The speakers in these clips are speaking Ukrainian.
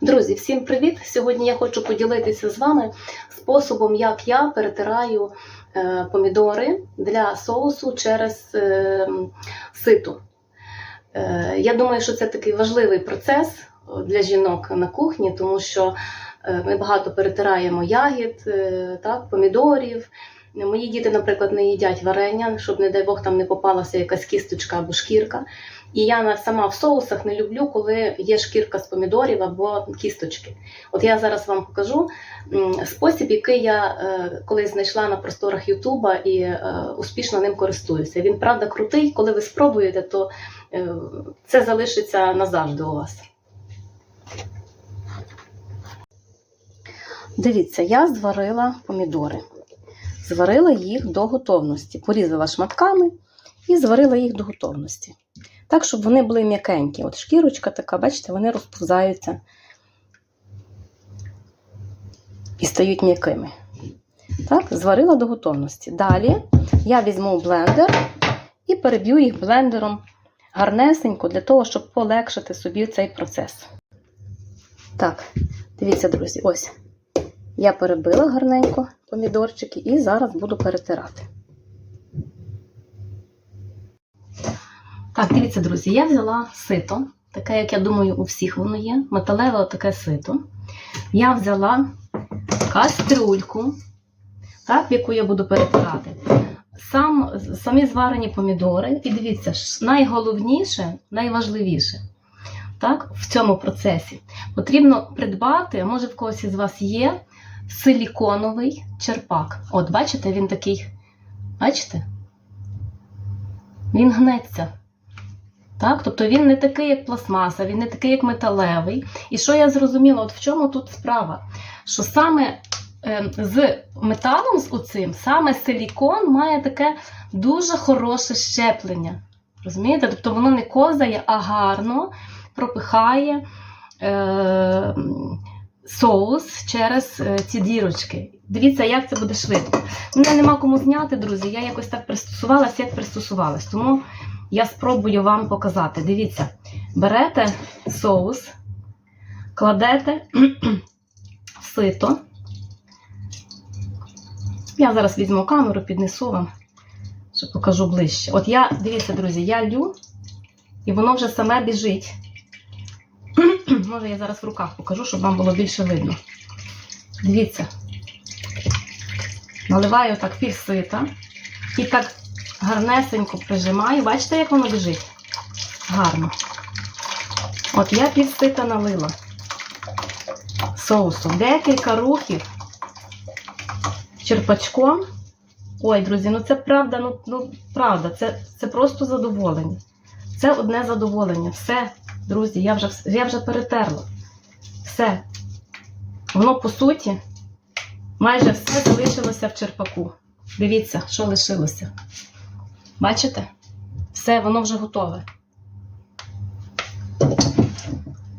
Друзі, всім привіт! Сьогодні я хочу поділитися з вами способом, як я перетираю е, помідори для соусу через е, сито. Е, я думаю, що це такий важливий процес для жінок на кухні, тому що ми багато перетираємо ягід, так, помідорів. Мої діти, наприклад, не їдять варення, щоб, не дай Бог, там не попалася якась кісточка або шкірка. І я сама в соусах не люблю, коли є шкірка з помідорів або кісточки. От я зараз вам покажу спосіб, який я е, колись знайшла на просторах Ютуба і е, успішно ним користуюся. Він правда крутий. Коли ви спробуєте, то е, це залишиться назавжди у вас. Дивіться, я зварила помідори. Зварила їх до готовності. Порізала шматками і зварила їх до готовності. Так, щоб вони були м'якенькі. От шкірочка така, бачите, вони розповзаються і стають м'якими. Так, зварила до готовності. Далі я візьму блендер і переб'ю їх блендером гарнесенько для того, щоб полегшити собі цей процес. Так, дивіться, друзі, ось. Я перебила гарненько помідорчики і зараз буду перетирати. Так, дивіться, друзі, я взяла сито, таке, як я думаю, у всіх воно є, металеве таке сито. Я взяла кастрюльку, так, в яку я буду перетирати. Сам, самі зварені помідори. І дивіться, найголовніше, найважливіше так, в цьому процесі потрібно придбати, може в когось із вас є силіконовий черпак. От, бачите, він такий, бачите? Він гнеться. Так? Тобто він не такий, як пластмаса, він не такий, як металевий. І що я зрозуміла, от в чому тут справа? Що саме е, з металом, з оцим, саме силікон має таке дуже хороше щеплення. Розумієте? Тобто воно не козає, а гарно пропихає е, соус через е, ці дірочки. Дивіться, як це буде швидко. Мене нема кому зняти, друзі. Я якось так пристосувалася, як пристосувалась. Тому я спробую вам показати. Дивіться, берете соус, кладете сито. Я зараз візьму камеру, піднесу вам, щоб покажу ближче. От я, дивіться, друзі, я лю, і воно вже саме біжить. Може, я зараз в руках покажу, щоб вам було більше видно. Дивіться. Наливаю так пів сита і так гарнесенько прижимаю. Бачите, як воно біжить? Гарно. От я пів сита налила соусу. Декілька рухів черпачком. Ой, друзі, ну це правда, ну, ну правда, це, це просто задоволення. Це одне задоволення. Все, друзі, я вже, я вже перетерла. Все. Воно, по суті, майже все залишилося в черпаку. Дивіться, що лишилося. Бачите? Все, воно вже готове.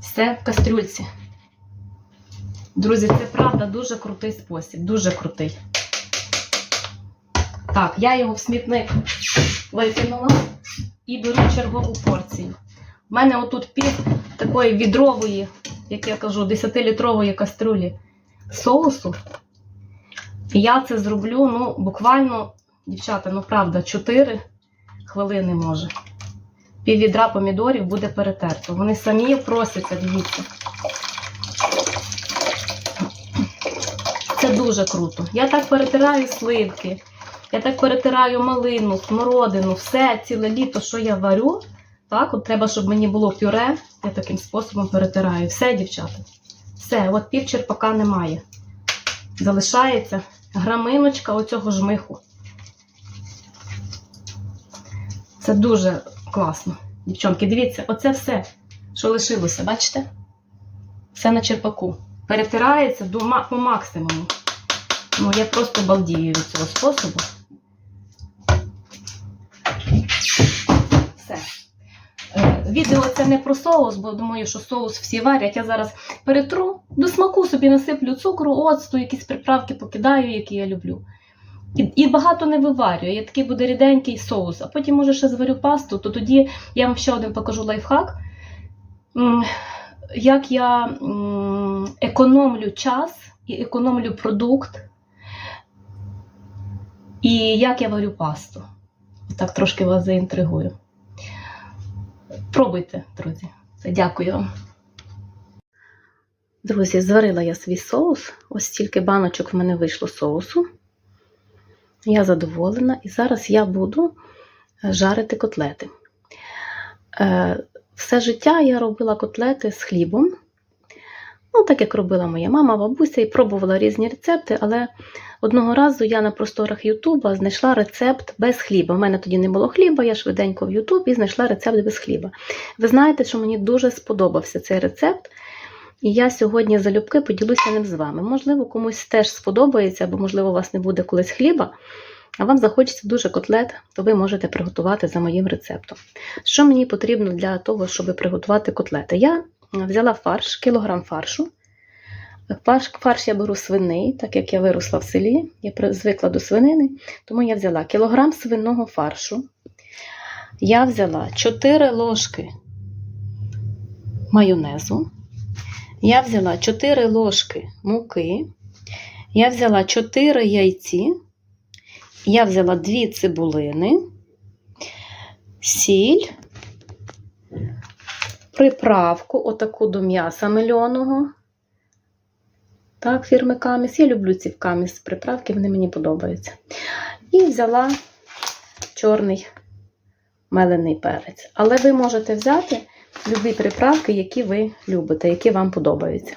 Все в кастрюльці. Друзі, це правда дуже крутий спосіб. Дуже крутий. Так, я його в смітник викинула і беру чергову порцію. У мене отут пів такої відрової, як я кажу, 10-літрової каструлі соусу. І я це зроблю, ну, буквально, дівчата, ну правда, 4 хвилини може. Пів відра помідорів буде перетерто. Вони самі просяться, дивіться. Це дуже круто. Я так перетираю сливки, я так перетираю малину, смородину, все ціле літо, що я варю. Так, от треба, щоб мені було пюре. Я таким способом перетираю. Все, дівчата. Все, от пів черпака немає. Залишається граминочка оцього жмиху. Це дуже класно. Дівчонки, дивіться, оце все, що лишилося, бачите? Все на черпаку. Перетирається до, по максимуму. Ну, я просто балдію від цього способу. Все. Е, Відео це не про соус, бо думаю, що соус всі варять. Я зараз перетру, до смаку собі насиплю цукру, оцту, якісь приправки покидаю, які я люблю. І, і багато не виварюю. Я такий буде ріденький соус. А потім, може, ще зварю пасту, то тоді я вам ще один покажу лайфхак. Як я економлю час і економлю продукт. І як я варю пасту. Так трошки вас заінтригую. Пробуйте, друзі. Дякую вам. Друзі, зварила я свій соус. Ось стільки баночок в мене вийшло соусу. Я задоволена, і зараз я буду жарити котлети. Е, Все життя я робила котлети з хлібом. Ну, так як робила моя мама, бабуся, і пробувала різні рецепти, але одного разу я на просторах Ютуба знайшла рецепт без хліба. У мене тоді не було хліба, я швиденько в Ютубі знайшла рецепт без хліба. Ви знаєте, що мені дуже сподобався цей рецепт, і я сьогодні залюбки поділюся ним з вами. Можливо, комусь теж сподобається, або, можливо, у вас не буде колись хліба, а вам захочеться дуже котлет, то ви можете приготувати за моїм рецептом. Що мені потрібно для того, щоб приготувати котлети? Я взяла фарш, кілограм фаршу. Фарш, фарш я беру свиний, так як я виросла в селі, я звикла до свинини, тому я взяла кілограм свиного фаршу. Я взяла 4 ложки майонезу. Я взяла 4 ложки муки. Я взяла 4 яйці. Я взяла 2 цибулини, сіль, приправку, отаку до м'яса мельоного. Так, фірми Каміс. Я люблю ці Каміс приправки, вони мені подобаються. І взяла чорний мелений перець. Але ви можете взяти любі приправки, які ви любите, які вам подобаються.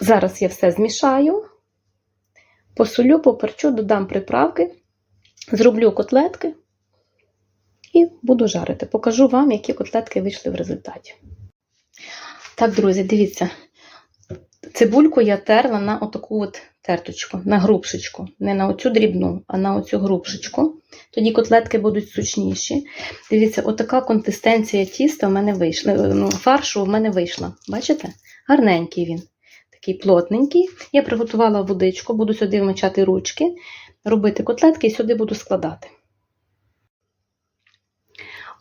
Зараз я все змішаю, посолю, поперчу, додам приправки, зроблю котлетки і буду жарити. Покажу вам, які котлетки вийшли в результаті. Так, друзі, дивіться. Цибульку я терла на отаку от терточку, на грубшечку. Не на оцю дрібну, а на оцю грубшечку. Тоді котлетки будуть сучніші. Дивіться, отака консистенція тіста в мене вийшла. Ну, фаршу в мене вийшла. Бачите? Гарненький він. Такий плотненький. Я приготувала водичку, буду сюди вмочати ручки, робити котлетки і сюди буду складати.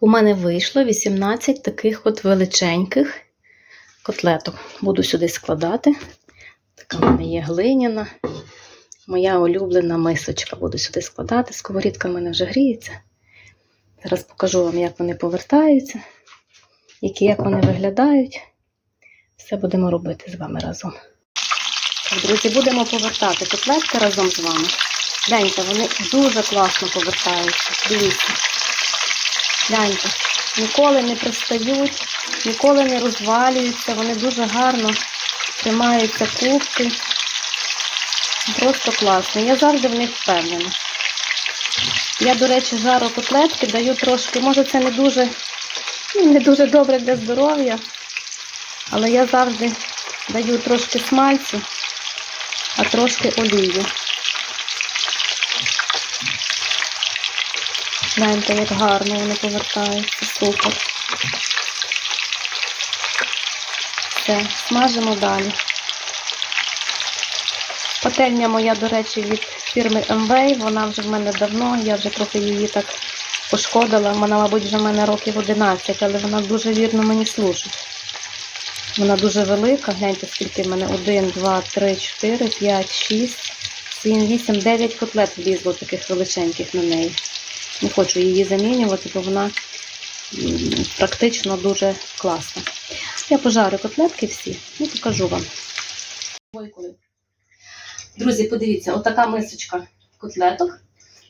У мене вийшло 18 таких от величеньких котлеток. Буду сюди складати. Така в мене є глиняна. Моя улюблена мисочка. Буду сюди складати. Сковорідка в мене вже гріється. Зараз покажу вам, як вони повертаються, які як вони виглядають. Все будемо робити з вами разом. Так, друзі, будемо повертати котлетки разом з вами. Гляньте, вони дуже класно повертаються. Дивіться. Гляньте, ніколи не пристають, ніколи не розвалюються, вони дуже гарно тримаються кубки. Просто класно. Я завжди в них впевнена. Я, до речі, жару котлетки даю трошки, може це не дуже, не дуже добре для здоров'я, але я завжди даю трошки смальцю, а трошки олії. Гляньте, як гарно вони повертаються. Супер. Все, смажимо далі. Пательня моя, до речі, від фірми MV, вона вже в мене давно, я вже трохи її так пошкодила. Вона, мабуть, вже в мене років 11, але вона дуже вірно мені служить. Вона дуже велика. Гляньте, скільки в мене 1, 2, 3, 4, 5, 6, 7, 8, 9 котлет влізло таких величеньких на неї. Не хочу її замінювати, бо вона практично дуже класна. Я пожарю котлетки всі і покажу вам. Друзі, подивіться, отака мисочка котлеток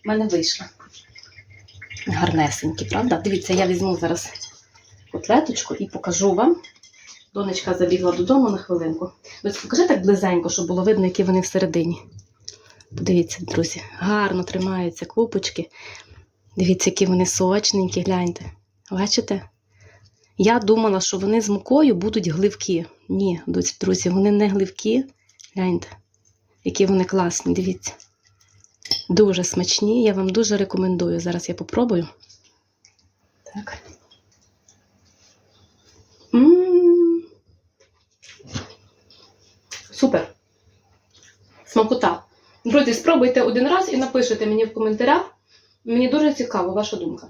в мене вийшла. Гарнесенькі, правда? Дивіться, я візьму зараз котлеточку і покажу вам. Донечка забігла додому на хвилинку. Ось покажи так близенько, щоб було видно, які вони всередині. Подивіться, друзі, гарно тримаються купочки. Дивіться, які вони сочненькі, гляньте. Бачите? Я думала, що вони з мукою будуть гливкі. Ні, друзі, вони не гливкі. Гляньте, які вони класні, дивіться. Дуже смачні, я вам дуже рекомендую. Зараз я попробую. Так. М. Супер. Смакота. Друзі, спробуйте один раз і напишите мені в коментарях. Мені дуже цікаво ваша думка.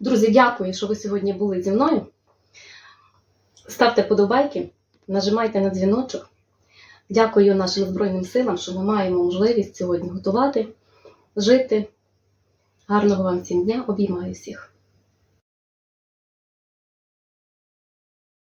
Друзі, дякую, що ви сьогодні були зі мною. ставте подобайки, нажимайте на дзвіночок. Дякую нашим Збройним силам, що ми маємо можливість сьогодні готувати, жити. Гарного вам всім дня, обіймаю всіх.